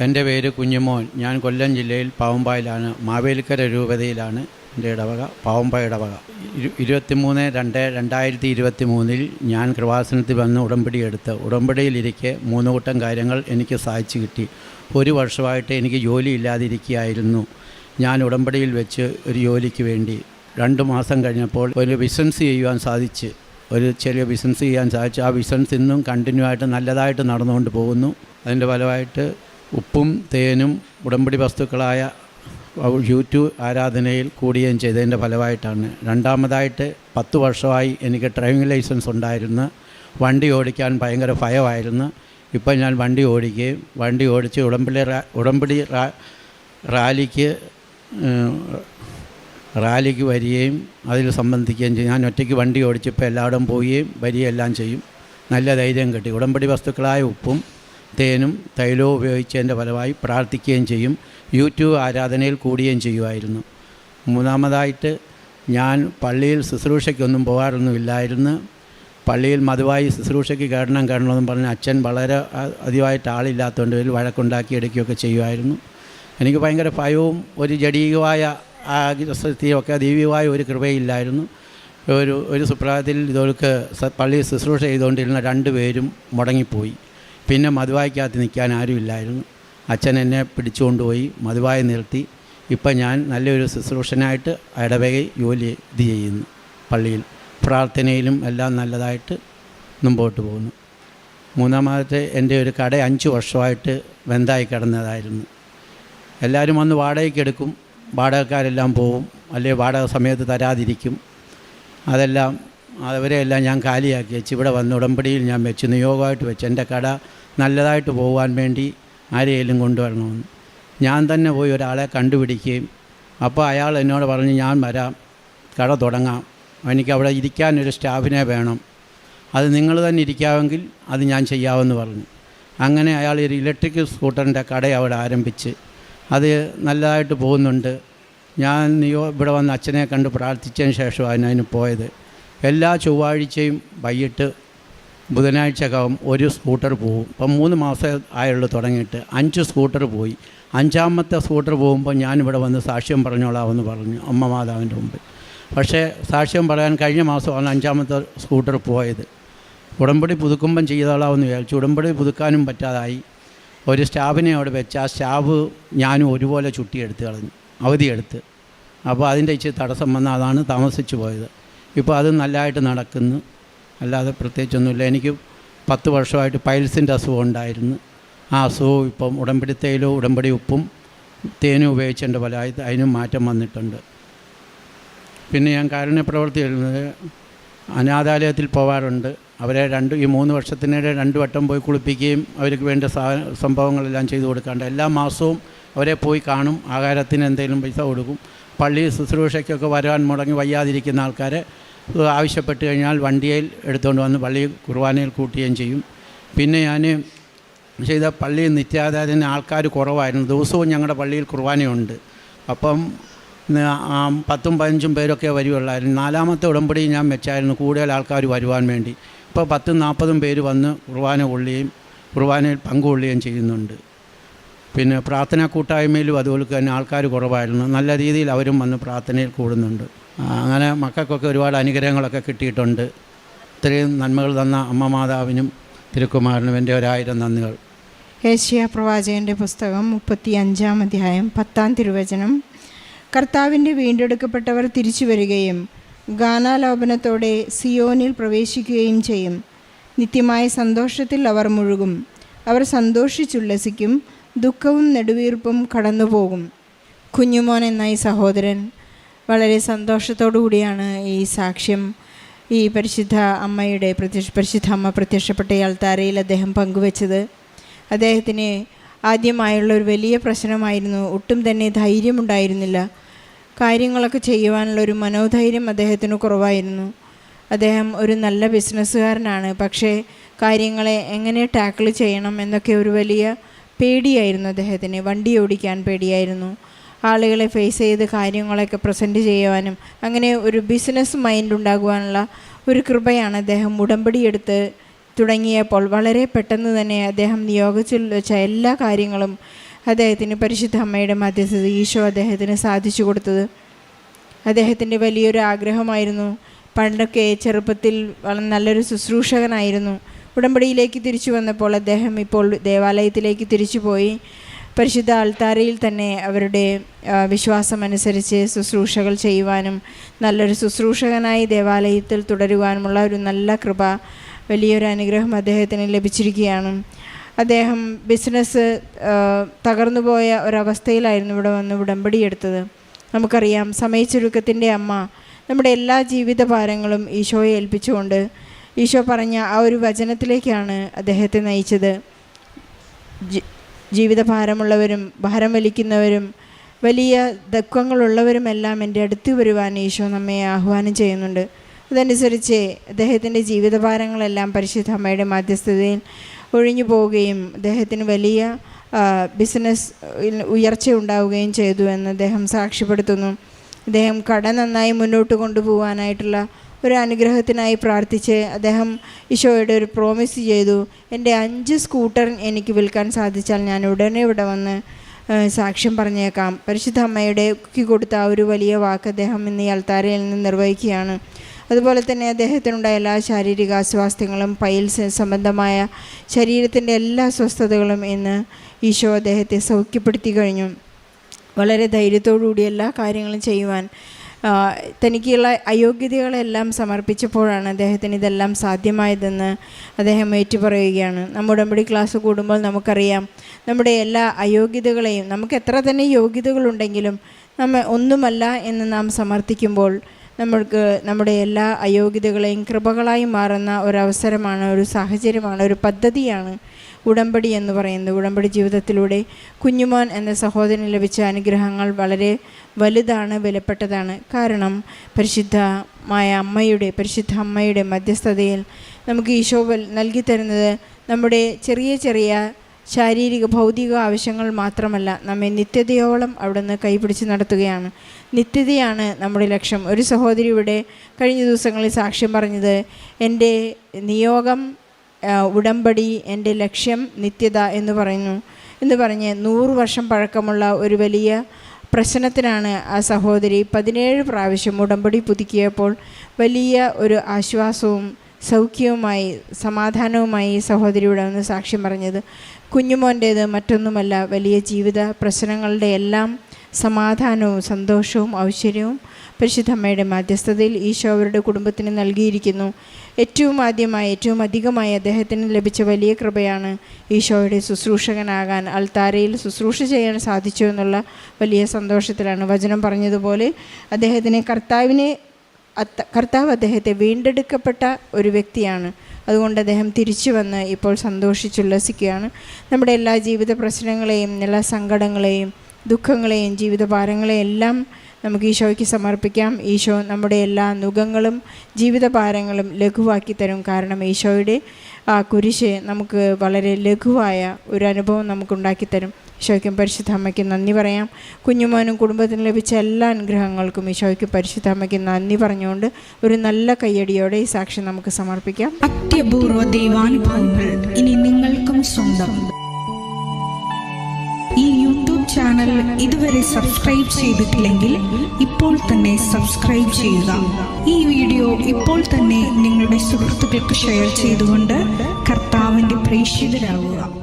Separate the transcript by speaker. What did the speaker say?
Speaker 1: എന്റെ പേര് കുഞ്ഞുമോൻ. ഞാൻ കൊല്ലം ജില്ലയിൽ പാവമ്പായിലാണ്. മാവേലിക്കര രൂപതയിലാണ് എന്റെ ഇടവക പാവമ്പ ഇടവക. ഇരു ഇരുപത്തിമൂന്ന് രണ്ട് രണ്ടായിരത്തി ഇരുപത്തി മൂന്നിൽ ഞാൻ കൃപാസനത്തിൽ വന്ന് ഉടമ്പടി എടുത്ത് ഉടമ്പടിയിലിരിക്കെ മൂന്ന് കൂട്ടം കാര്യങ്ങൾ എനിക്ക് സാധിച്ചു കിട്ടി. ഒരു വർഷമായിട്ട് എനിക്ക് ജോലി ഇല്ലാതിരിക്കുകയായിരുന്നു. ഞാൻ ഉടമ്പടിയിൽ വെച്ച് ഒരു ജോലിക്ക് വേണ്ടി രണ്ട് മാസം കഴിഞ്ഞപ്പോൾ ഒരു ബിസിനസ് ചെയ്യുവാൻ സാധിച്ച്. ഒരു ചെറിയ ബിസിനസ് ചെയ്യാൻ സാധിച്ചു. ആ ബിസിനസ് ഇന്നും കണ്ടിന്യൂ ആയിട്ട് നല്ലതായിട്ട് നടന്നുകൊണ്ട് പോകുന്നു. അതിന്റെ ഫലമായിട്ട് ഉപ്പും തേനും ഉടമ്പടി വസ്തുക്കളായ യൂട്യൂബ് ആരാധനയിൽ കൂടുകയും ചെയ്തതിന്റെ ഫലമായിട്ടാണ്. രണ്ടാമതായിട്ട് പത്ത് വർഷമായി എനിക്ക് ഡ്രൈവിംഗ് ലൈസൻസ് ഉണ്ടായിരുന്നു. വണ്ടി ഓടിക്കാൻ ഭയങ്കര ഭയമായിരുന്നു. ഇപ്പം ഞാൻ വണ്ടി ഓടിക്കുകയും വണ്ടി ഓടിച്ച് ഉടമ്പടി ഉടമ്പടി റാലിക്ക് റാലിക്ക് വരികയും അതിൽ സംബന്ധിക്കുകയും ചെയ്യും ഞാൻ ഒറ്റയ്ക്ക് വണ്ടി ഓടിച്ചപ്പോൾ എല്ലായിടം പോവുകയും വരികയും എല്ലാം ചെയ്യും. നല്ല ധൈര്യം കിട്ടി. ഉടമ്പടി വസ്തുക്കളായ ഉപ്പും തേനും തൈലവും ഉപയോഗിച്ചതിന്റെ ഫലമായി പ്രാർത്ഥിക്കുകയും ചെയ്യും. യൂട്യൂബ് ആരാധനയിൽ കൂടുകയും ചെയ്യുമായിരുന്നു. മൂന്നാമതായിട്ട് ഞാൻ പള്ളിയിൽ ശുശ്രൂഷയ്ക്കൊന്നും പോകാറൊന്നുമില്ലായിരുന്നു. പള്ളിയിൽ മതുവായി ശുശ്രൂഷയ്ക്ക് കയറണം കയറണമെന്നും പറഞ്ഞ് അച്ഛൻ വളരെ അധികമായിട്ട് ആളില്ലാത്തതുകൊണ്ട് ഒരു വഴക്കുണ്ടാക്കി എടുക്കുകയൊക്കെ ചെയ്യുമായിരുന്നു. എനിക്ക് ഭയങ്കര ഭയവും ഒരു ജടീകമായ ആഗ്രഹത്തിയൊക്കെ ദൈവികമായ ഒരു കൃപയില്ലായിരുന്നു. ഒരു ഒരു സുപ്രഭാതത്തിൽ ഇതൊക്കെ പള്ളിയിൽ ശുശ്രൂഷ ചെയ്തുകൊണ്ടിരുന്ന രണ്ട് പേരും മുടങ്ങിപ്പോയി. പിന്നെ മധുവായ്ക്കകത്ത് നിൽക്കാൻ ആരുമില്ലായിരുന്നു. അച്ഛൻ എന്നെ പിടിച്ചുകൊണ്ടുപോയി മധുവായി നിർത്തി. ഇപ്പം ഞാൻ നല്ലൊരു ശുശ്രൂഷനായിട്ട് ഇടവകയിൽ ജോലി ഇത് ചെയ്യുന്നു. പള്ളിയിൽ പ്രാർത്ഥനയിലും എല്ലാം നല്ലതായിട്ട് മുമ്പോട്ട് പോകുന്നു. മൂന്നാമത്തെ എന്റെ ഒരു കട അഞ്ച് വർഷമായിട്ട് വെന്തായി കിടന്നതായിരുന്നു. എല്ലാവരും വന്ന് വാടകയ്ക്കെടുക്കും വാടകക്കാരെല്ലാം പോവും. അല്ലെങ്കിൽ വാടക സമയത്ത് തരാതിരിക്കും. അതെല്ലാം അവരെയെല്ലാം ഞാൻ കാലിയാക്കി വെച്ച് ഇവിടെ വന്ന് ഉടമ്പടിയിൽ ഞാൻ വെച്ച് നിയോഗമായിട്ട് വെച്ച് എന്റെ കട നല്ലതായിട്ട് പോകാൻ വേണ്ടി ആരെയെങ്കിലും കൊണ്ടുവരണമെന്ന്. ഞാൻ തന്നെ പോയി ഒരാളെ കണ്ടുപിടിക്കുകയും അപ്പോൾ അയാൾ എന്നോട് പറഞ്ഞ് ഞാൻ വരാം കട തുടങ്ങാം. എനിക്ക് അവിടെ ഇരിക്കാനൊരു സ്റ്റാഫിനെ വേണം. അത് നിങ്ങൾ തന്നെ ഇരിക്കാമെങ്കിൽ അത് ഞാൻ ചെയ്യാമെന്ന് പറഞ്ഞു. അങ്ങനെ അയാൾ ഒരു ഇലക്ട്രിക് സ്കൂട്ടറിന്റെ കട അവിടെ ആരംഭിച്ച് അത് നല്ലതായിട്ട് പോകുന്നുണ്ട്. ഞാൻ നിയോ ഇവിടെ വന്ന് അച്ഛനെ കണ്ട് പ്രാർത്ഥിച്ചതിന് ശേഷമാണ് അതിന് പോയത്. എല്ലാ ചൊവ്വാഴ്ചയും വൈകിട്ട് ബുധനാഴ്ചക്കകം ഒരു സ്കൂട്ടർ പോകും ഇപ്പം മൂന്ന് മാസം ആയുള്ളൂ തുടങ്ങിയിട്ട്. അഞ്ച് സ്കൂട്ടർ പോയി. അഞ്ചാമത്തെ സ്കൂട്ടർ പോകുമ്പോൾ ഞാനിവിടെ വന്ന് സാക്ഷ്യം പറഞ്ഞോളാമെന്ന് പറഞ്ഞു അമ്മ മാതാവിന്റെ മുമ്പ് പക്ഷേ സാക്ഷ്യം പറയാൻ കഴിഞ്ഞ മാസമാണ് അഞ്ചാമത്തെ സ്കൂട്ടർ പോയത്. ഉടമ്പടി പുതുക്കുമ്പം ചെയ്തോളാമെന്ന് വിചാരിച്ചു. ഉടമ്പടി പുതുക്കാനും പറ്റാതായി. ഒരു സ്റ്റാഫിനെ അവിടെ വെച്ച് ആ സ്റ്റാഫ് ഞാനും ഒരുപോലെ ചുട്ടിയെടുത്ത് കളഞ്ഞു. അവധിയെടുത്ത്. അപ്പോൾ അതിന്റെ ഇച്ചിരി തടസ്സം വന്ന അതാണ് താമസിച്ചു പോയത്. ഇപ്പോൾ അത് നല്ലതായിട്ട് നടക്കുന്നു. അല്ലാതെ പ്രത്യേകിച്ചൊന്നുമില്ല. എനിക്ക് പത്ത് വർഷമായിട്ട് പൈൽസിന്റെ അസുഖം ഉണ്ടായിരുന്നു. ആ അസുഖവും ഇപ്പം ഉടമ്പടി തേയിലും ഉടമ്പടി ഉപ്പും തേനും ഉപയോഗിച്ചതിന്റെ ഫലമായി അതിനും മാറ്റം വന്നിട്ടുണ്ട്. പിന്നെ ഞാൻ കാരുണ്യ പ്രവർത്തി ചെയ്യുന്നത് അനാഥാലയത്തിൽ പോകാറുണ്ട് അവരെ രണ്ട് ഈ മൂന്ന് വർഷത്തിനിടെ രണ്ട് വട്ടം പോയി കുളിപ്പിക്കുകയും അവർക്ക് വേണ്ട സാ സംഭവങ്ങളെല്ലാം ചെയ്തു കൊടുക്കാറുണ്ട്. എല്ലാ മാസവും അവരെ പോയി കാണും. ആഹാരത്തിന് എന്തെങ്കിലും പൈസ കൊടുക്കും. പള്ളി ശുശ്രൂഷയ്ക്കൊക്കെ വരാൻ മുടങ്ങി വയ്യാതിരിക്കുന്ന ആൾക്കാരെ ആവശ്യപ്പെട്ട് കഴിഞ്ഞാൽ വണ്ടിയിൽ എടുത്തുകൊണ്ട് വന്ന് പള്ളി കുർബാനയിൽ കൂട്ടുകയും ചെയ്യും. പിന്നെ ഞാൻ ചെയ്ത പള്ളി നിത്യാരാധന ആൾക്കാർ കുറവായിരുന്നു. ദിവസവും ഞങ്ങളുടെ പള്ളിയിൽ കുർബാനയുണ്ട്. അപ്പം പത്തും പതിനഞ്ചും പേരൊക്കെ വരുവുള്ളായിരുന്നു നാലാമത്തെ ഉടമ്പടി ഞാൻ വെച്ചായിരുന്നു കൂടുതൽ ആൾക്കാർ വരുവാൻ വേണ്ടി. ഇപ്പോൾ പത്തും നാൽപ്പതും പേര് വന്ന് കുർബാന കൊള്ളുകയും കുർബാനയിൽ പങ്കുകൊള്ളുകയും ചെയ്യുന്നുണ്ട്. പിന്നെ പ്രാർത്ഥനാ കൂട്ടായ്മയിലും അതുപോലെ തന്നെ ആൾക്കാർ കുറവായിരുന്നു. നല്ല രീതിയിൽ അവരും വന്ന് പ്രാർത്ഥനയിൽ കൂടുന്നുണ്ട്. അങ്ങനെ മക്കൾക്കൊക്കെ ഒരുപാട് അനുഗ്രഹങ്ങളൊക്കെ കിട്ടിയിട്ടുണ്ട്. ഇത്രയും നന്മകൾ തന്ന അമ്മ മാതാവിനും തിരുക്കുമാരനും എന്റെ ഒരായിരം നന്ദികൾ
Speaker 2: ഏഷ്യ പ്രവാചകന്റെ പുസ്തകം മുപ്പത്തി അഞ്ചാം അധ്യായം പത്താം തിരുവചനം. കർത്താവിന്റെ വീണ്ടെടുക്കപ്പെട്ടവർ തിരിച്ചു വരികയും ഗാനാലോപനത്തോടെ സിയോനിൽ പ്രവേശിക്കുകയും ചെയ്യും. നിത്യമായ സന്തോഷത്തിൽ അവർ മുഴുകും. അവർ സന്തോഷിച്ചുല്ലസിക്കും. ദുഃഖവും നെടുവീർപ്പും കടന്നുപോകും. കുഞ്ഞുമോൻ എന്ന ഈ സഹോദരൻ. വളരെ സന്തോഷത്തോടു കൂടിയാണ് ഈ സാക്ഷ്യം. ഈ പരിശുദ്ധ അമ്മയുടെ പ്രത്യക്ഷ പരിശുദ്ധ അമ്മ പ്രത്യക്ഷപ്പെട്ട ഈ അൾത്താരയിൽ അദ്ദേഹം പങ്കുവച്ചത്. അദ്ദേഹത്തിന് ആദ്യമായുള്ള ഒരു വലിയ പ്രശ്നമായിരുന്നു. ഒട്ടും തന്നെ ധൈര്യമുണ്ടായിരുന്നില്ല. കാര്യങ്ങളൊക്കെ ചെയ്യുവാനുള്ള ഒരു മനോധൈര്യം അദ്ദേഹത്തിന് കുറവായിരുന്നു. അദ്ദേഹം ഒരു നല്ല ബിസിനസ്സുകാരനാണ്. പക്ഷേ കാര്യങ്ങളെ എങ്ങനെ ടാക്കിൾ ചെയ്യണം എന്നൊക്കെ ഒരു വലിയ പേടിയായിരുന്നു അദ്ദേഹത്തിന്. വണ്ടി ഓടിക്കാൻ പേടിയായിരുന്നു. ആളുകളെ ഫേസ് ചെയ്ത് കാര്യങ്ങളൊക്കെ പ്രസന്റ് ചെയ്യുവാനും അങ്ങനെ ഒരു ബിസിനസ് മൈൻഡ് ഉണ്ടാകുവാനുള്ള ഒരു കൃപയാണ് അദ്ദേഹം ഉടമ്പടിയെടുത്ത് തുടങ്ങിയപ്പോൾ വളരെ പെട്ടെന്ന് തന്നെ അദ്ദേഹം നിയോഗിച്ചിൽ വെച്ച എല്ലാ കാര്യങ്ങളും അദ്ദേഹത്തിന് പരിശുദ്ധ അമ്മയുടെ മധ്യസ്ഥത ഈശോ അദ്ദേഹത്തിന് സാധിച്ചു കൊടുത്തത്. അദ്ദേഹത്തിന്റെ വലിയൊരു ആഗ്രഹമായിരുന്നു. പണ്ടൊക്കെ ചെറുപ്പത്തിൽ വളരെ നല്ലൊരു ശുശ്രൂഷകനായിരുന്നു. ഉടമ്പടിയിലേക്ക് തിരിച്ചു വന്നപ്പോൾ അദ്ദേഹം ഇപ്പോൾ ദേവാലയത്തിലേക്ക് തിരിച്ചു പോയി. പരിശുദ്ധ ആൾത്താരയിൽ തന്നെ അവരുടെ വിശ്വാസം വിശ്വാസമനുസരിച്ച് ശുശ്രൂഷകൾ ചെയ്യുവാനും നല്ലൊരു ശുശ്രൂഷകനായി ദേവാലയത്തിൽ തുടരുവാനുമുള്ള ഒരു നല്ല കൃപ വലിയൊരു അനുഗ്രഹം അദ്ദേഹത്തിന് ലഭിച്ചിരിക്കുകയാണ്. അദ്ദേഹം ബിസിനസ് തകർന്നുപോയ ഒരവസ്ഥയിലായിരുന്നു ഇവിടെ വന്ന് ഉടമ്പടി എടുത്തത്. നമുക്കറിയാം സമയച്ചുരുക്കത്തിന്റെ അമ്മ നമ്മുടെ എല്ലാ ജീവിത ഭാരങ്ങളും ഈശോയെ ഏൽപ്പിച്ചുകൊണ്ട് ഈശോ പറഞ്ഞ ആ ഒരു വചനത്തിലേക്കാണ് അദ്ദേഹത്തെ നയിച്ചത്. ജീവിതഭാരമുള്ളവരും ഭാരം വലിക്കുന്നവരും വലിയ ദുഃഖങ്ങളുള്ളവരുമെല്ലാം എന്റെ അടുത്ത് വരുവാൻ ഈശോ നമ്മെ ആഹ്വാനം ചെയ്യുന്നുണ്ട്. അതനുസരിച്ച് അദ്ദേഹത്തിന്റെ ജീവിതഭാരങ്ങളെല്ലാം പരിശുദ്ധ അമ്മയുടെ മധ്യസ്ഥതയിൽ ഒഴിഞ്ഞു പോവുകയും അദ്ദേഹത്തിന് വലിയ ബിസിനസ് ഉയർച്ച ഉണ്ടാവുകയും ചെയ്തു എന്ന് അദ്ദേഹം സാക്ഷ്യപ്പെടുത്തുന്നു. അദ്ദേഹം കട നന്നായി മുന്നോട്ട് കൊണ്ടുപോകാനായിട്ടുള്ള ഒരു അനുഗ്രഹത്തിനായി പ്രാർത്ഥിച്ച് അദ്ദേഹം ഈശോയുടെ ഒരു പ്രോമിസ് ചെയ്തു. എന്റെ അഞ്ച് സ്കൂട്ടർ എനിക്ക് വിൽക്കാൻ സാധിച്ചാൽ ഞാൻ ഉടനെ ഇവിടെ വന്ന് സാക്ഷ്യം പറഞ്ഞേക്കാം. പരിശുദ്ധ അമ്മയുടെ കൊടുത്ത ആ ഒരു വലിയ വാക്ക് അദ്ദേഹം ഇന്ന് ഈ അൾത്താരയിൽ നിന്ന് നിർവഹിക്കുകയാണ്. അതുപോലെ തന്നെ അദ്ദേഹത്തിനുണ്ടായ എല്ലാ ശാരീരിക അസ്വാസ്ഥ്യങ്ങളും പൈൽസ് സംബന്ധമായ ശരീരത്തിന്റെ എല്ലാ അസ്വസ്ഥതകളും ഇന്ന് ഈശോ അദ്ദേഹത്തെ സൗഖ്യപ്പെടുത്തി കഴിഞ്ഞു. വളരെ ധൈര്യത്തോടുകൂടി എല്ലാ കാര്യങ്ങളും ചെയ്യുവാൻ തനിക്കുള്ള അയോഗ്യതകളെല്ലാം സമർപ്പിച്ചപ്പോഴാണ് അദ്ദേഹത്തിന് ഇതെല്ലാം സാധ്യമായതെന്ന് അദ്ദേഹം ഏറ്റുപറയുകയാണ്. നമ്മുടെ ഉടമ്പടി ക്ലാസ് കൂടുമ്പോൾ നമുക്കറിയാം നമ്മുടെ എല്ലാ അയോഗ്യതകളെയും നമുക്ക് എത്ര തന്നെ യോഗ്യതകളുണ്ടെങ്കിലും നമ്മ ഒന്നുമല്ല എന്ന് നാം സമർത്ഥിക്കുമ്പോൾ നമ്മൾക്ക് നമ്മുടെ എല്ലാ അയോഗ്യതകളെയും കൃപകളായി മാറുന്ന ഒരവസരമാണ് ഒരു സാഹചര്യമാണ് ഒരു പദ്ധതിയാണ് ഉടമ്പടി എന്ന് പറയുന്നത്. ഉടമ്പടി ജീവിതത്തിലൂടെ കുഞ്ഞുമോൻ എന്ന സഹോദരന് ലഭിച്ച അനുഗ്രഹങ്ങൾ വളരെ വലുതാണ് വിലപ്പെട്ടതാണ്. കാരണം പരിശുദ്ധമായ അമ്മയുടെ പരിശുദ്ധ അമ്മയുടെ മധ്യസ്ഥതയിൽ നമുക്ക് ഈശോ നൽകി തരുന്നത് നമ്മുടെ ചെറിയ ചെറിയ ശാരീരിക ഭൗതിക ആവശ്യങ്ങൾ മാത്രമല്ല നമ്മെ നിത്യതയോളം അവിടുന്ന് കൈപിടിച്ച് നടത്തുകയാണ്. നിത്യതയാണ് നമ്മുടെ ലക്ഷ്യം. ഒരു സഹോദരി ഇവിടെ കഴിഞ്ഞ ദിവസങ്ങളിൽ സാക്ഷ്യം പറഞ്ഞത് എന്റെ നിയോഗം ഉടമ്പടി എന്റെ ലക്ഷ്യം നിത്യത എന്ന് പറയുന്നു. എന്ന് പറഞ്ഞ് നൂറ് വർഷം പഴക്കമുള്ള ഒരു വലിയ പ്രശ്നത്തിനാണ് ആ സഹോദരി പതിനേഴ് പ്രാവശ്യം ഉടമ്പടി പുതുക്കിയപ്പോൾ വലിയ ഒരു ആശ്വാസവും സൗഖ്യവുമായി സമാധാനവുമായി സഹോദരിയുടെ വന്ന് സാക്ഷ്യം പറഞ്ഞത് കുഞ്ഞുമോന്റേത് മറ്റൊന്നുമല്ല വലിയ ജീവിത പ്രശ്നങ്ങളുടെ എല്ലാം സമാധാനവും സന്തോഷവും ഐശ്വര്യവും പരിശുദ്ധമ്മയുടെ മധ്യസ്ഥതയിൽ ഈശോ അവരുടെ കുടുംബത്തിന് നൽകിയിരിക്കുന്നു. ഏറ്റവും ആദ്യമായി ഏറ്റവും അധികമായി അദ്ദേഹത്തിന് ലഭിച്ച വലിയ കൃപയാണ് ഈശോയുടെ ശുശ്രൂഷകനാകാൻ അൾത്താരയിൽ ശുശ്രൂഷ ചെയ്യാൻ സാധിച്ചു എന്നുള്ള വലിയ സന്തോഷത്തിലാണ് വചനം പറഞ്ഞതുപോലെ അദ്ദേഹത്തിന് കർത്താവിനെ കർത്താവ് അദ്ദേഹത്തെ വീണ്ടെടുക്കപ്പെട്ട ഒരു വ്യക്തിയാണ്. അതുകൊണ്ട് അദ്ദേഹം തിരിച്ചു വന്ന് ഇപ്പോൾ സന്തോഷിച്ചുല്ലസിക്കുകയാണ് നമ്മുടെ എല്ലാ ജീവിത പ്രശ്നങ്ങളെയും എല്ലാ സങ്കടങ്ങളെയും ദുഃഖങ്ങളെയും ജീവിതഭാരങ്ങളെയും എല്ലാം നമുക്ക് ഈശോയ്ക്ക് സമർപ്പിക്കാം. ഈശോ നമ്മുടെ എല്ലാ നുഖങ്ങളും ജീവിതഭാരങ്ങളും ലഘുവാക്കി തരും. കാരണം ഈശോയുടെ ആ കുരിശ് നമുക്ക് വളരെ ലഘുവായ ഒരു അനുഭവം നമുക്കുണ്ടാക്കി തരും. ഈശോയ്ക്കും പരിശുദ്ധ അമ്മയ്ക്കും നന്ദി പറയാം. കുഞ്ഞുമോനും കുടുംബത്തിന് ലഭിച്ച എല്ലാ അനുഗ്രഹങ്ങൾക്കും ഈശോയ്ക്ക് പരിശുദ്ധ അമ്മയ്ക്ക് നന്ദി പറഞ്ഞുകൊണ്ട് ഒരു നല്ല കയ്യടിയോടെ ഈ സാക്ഷി നമുക്ക് സമർപ്പിക്കാം.
Speaker 3: അത്യപൂർവ ദൈവാനുഭവങ്ങൾ ഇനി നിങ്ങൾക്കും സ്വന്തം. ഈ യൂട്യൂബ് ചാനൽ ഇതുവരെ സബ്സ്ക്രൈബ് ചെയ്തിട്ടില്ലെങ്കിൽ ഇപ്പോൾ തന്നെ സബ്സ്ക്രൈബ് ചെയ്യുക. ഈ വീഡിയോ ഇപ്പോൾ തന്നെ നിങ്ങളുടെ സുഹൃത്തുക്കൾക്ക് ഷെയർ ചെയ്തുകൊണ്ട് കർത്താവിന്റെ പ്രേക്ഷിതരാകുക